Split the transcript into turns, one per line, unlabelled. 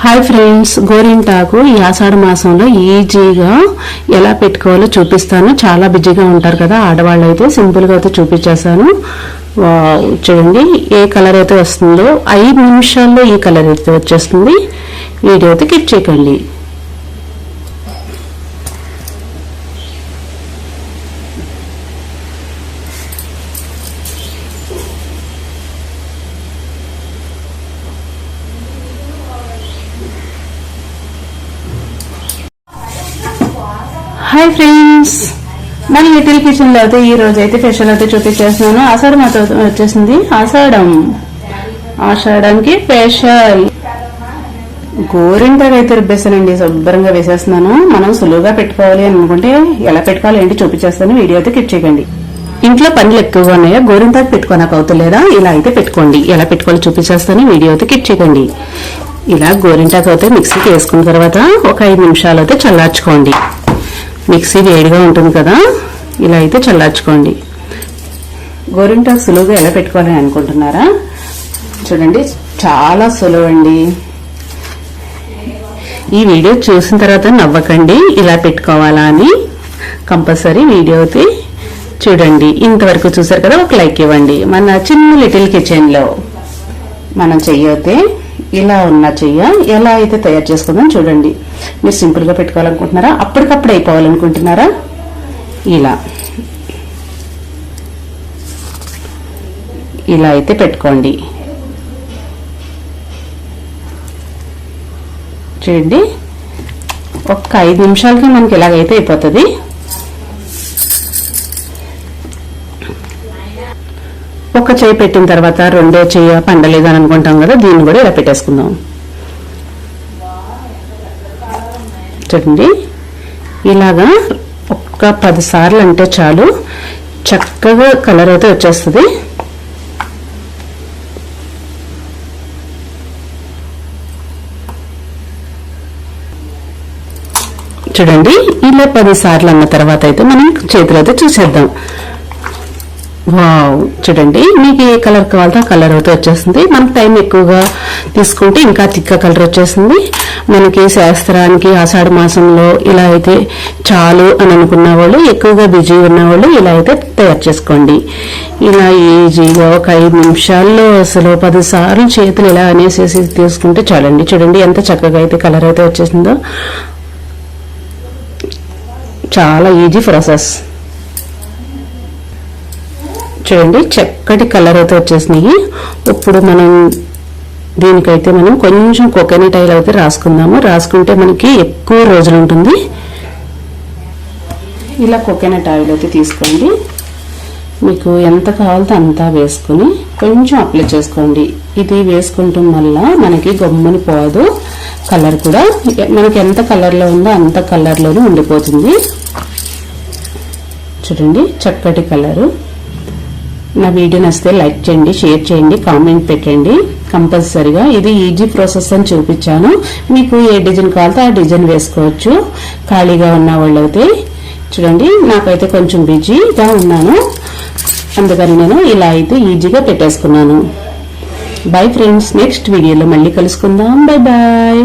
Hi friends గోరింటాకు ఈ ఆషాఢ మాసంలో ఈజీగా ఎలా పెట్టుకోవాలో చూపిస్తాను. చాలా బిజీగా ఉంటారు కదా ఆడవాళ్ళు అయితే సింపుల్గా అయితే చూపించేస్తాను చూడండి ఏ కలర్ అయితే వస్తుందో ఐదు నిమిషాల్లో ఈ కలర్ అయితే వచ్చేస్తుంది. వీడియో అయితే కిప్ చేయకండి. హాయ్ ఫ్రెండ్స్ మన లిటిల్ కిచెన్లో అయితే ఈ రోజు అయితే ఫెషల్ అయితే చూపించేస్తున్నాను. ఆషాఢం అయితే వచ్చేసింది. ఆషాఢం. ఆషాఢంకి ఫెషల్ గోరింటాకు అయితే రుబ్బేస్తానండి శుభ్రంగా వేసేస్తున్నాను. మనం సులువుగా పెట్టుకోవాలి అని అనుకుంటే ఎలా పెట్టుకోవాలి ఏంటి చూపించేస్తాను. వీడియో అయితే క్లిక్ చేయకండి. ఇంట్లో పనులు ఎక్కువగా ఉన్నాయా? గోరింటాకు పెట్టుకోనాక అవుతలేదా ఇలా అయితే పెట్టుకోండి. ఎలా పెట్టుకోవాలో చూపించేస్తాను. వీడియో అయితే క్లిక్ చేయకండి. ఇలా గోరింటాకు అయితే మిక్సీకి వేసుకున్న తర్వాత ఒక ఐదు నిమిషాలు అయితే చల్లార్చుకోండి. మిక్సీ వేడిగా ఉంటుంది కదా ఇలా అయితే చల్లార్చుకోండి. గోరింటాకు సులువుగా ఎలా పెట్టుకోవాలని అనుకుంటున్నారా? చూడండి చాలా సులువు అండి ఈ వీడియో చూసిన తర్వాత నవ్వకండి ఇలా పెట్టుకోవాలా అని కంపల్సరీ వీడియో అయితే చూడండి. ఇంతవరకు చూసారు కదా ఒక లైక్ ఇవ్వండి. మన చిన్న లిటిల్ కిచెన్లో మనం చెయ్యతే ఇలా ఉన్న చెయ్య? ఎలా అయితే తయారు చేసుకుందాం చూడండి. మీరు సింపుల్గా పెట్టుకోవాలనుకుంటున్నారా? అప్పటికప్పుడు అయిపోవాలనుకుంటున్నారా? ఇలా. ఇలా అయితే పెట్టుకోండి. చూడండి. ఒక్క ఐదు నిమిషాలకి మనకి ఇలాగైతే అయిపోతుంది. ఒక చేయి పెట్టిన తర్వాత రెండో చేయ పండలేదు అని అనుకుంటాం కదా దీన్ని కూడా ఇలా పెట్టేసుకుందాం. చూడండి. ఇలాగా ఒక్క పది సార్లు అంటే చాలు. చక్కగా కలర్ అయితే వచ్చేస్తుంది. చూడండి ఇలా పది సార్లు అన్న తర్వాత అయితే మనం చేతులు అయితే చూసేద్దాం. వావ్ చూడండి. మీకు ఏ కలర్ కావాలో ఆ కలర్ అయితే వచ్చేస్తుంది. మనకు టైం ఎక్కువగా తీసుకుంటే ఇంకా తిక్క కలర్ వచ్చేస్తుంది. మనకి శాస్త్రానికి ఆషాఢ మాసంలో ఇలా అయితే చాలు అని అనుకున్న వాళ్ళు ఎక్కువగా బిజీ ఉన్న వాళ్ళు ఇలా అయితే తయారు చేసుకోండి. ఇలా ఈజీగా ఒక ఐదు నిమిషాల్లో అసలు పదిసార్లు చేతులు ఇలా అనేసేసి తీసుకుంటే చాలండి. చూడండి ఎంత చక్కగా అయితే కలర్ అయితే వచ్చేసిందో. చాలా ఈజీ ప్రాసెస్. చూడండి చక్కటి కలర్ అయితే వచ్చేసినాయి. ఇప్పుడు మనం దీనికైతే మనం కొంచెం కోకోనట్ ఆయిల్ అయితే రాసుకుందాము. రాసుకుంటే మనకి ఎక్కువ రోజులు ఉంటుంది. ఇలా కోకోనట్ ఆయిల్ అయితే తీసుకోండి. మీకు ఎంత కావాలో అంతా వేసుకుని కొంచెం అప్లై చేసుకోండి. ఇది వేసుకుంటాం వల్ల మనకి గమ్ముని పోదు. కలర్ కూడా మనకి ఎంత కలర్లో ఉందో అంత కలర్లోనే ఉండిపోతుంది. చూడండి చక్కటి కలరు నా వీడియో నచ్చితే లైక్ చేయండి షేర్ చేయండి కామెంట్ పెట్టండి. కంపల్సరిగా ఇది ఈజీ ప్రాసెస్ అని చూపించాను. మీకు ఏ డిజైన్ కావాలో ఆ డిజైన్ వేసుకోవచ్చు. ఖాళీగా ఉన్న వాళ్ళు అయితే చూడండి నాకైతే కొంచెం బిజీగా ఉన్నాను. అందుకని నేను ఇలా అయితే ఈజీగా పెట్టేసుకున్నాను. బై ఫ్రెండ్స్ నెక్స్ట్ వీడియోలో మళ్ళీ కలుసుకుందాం. Bye bye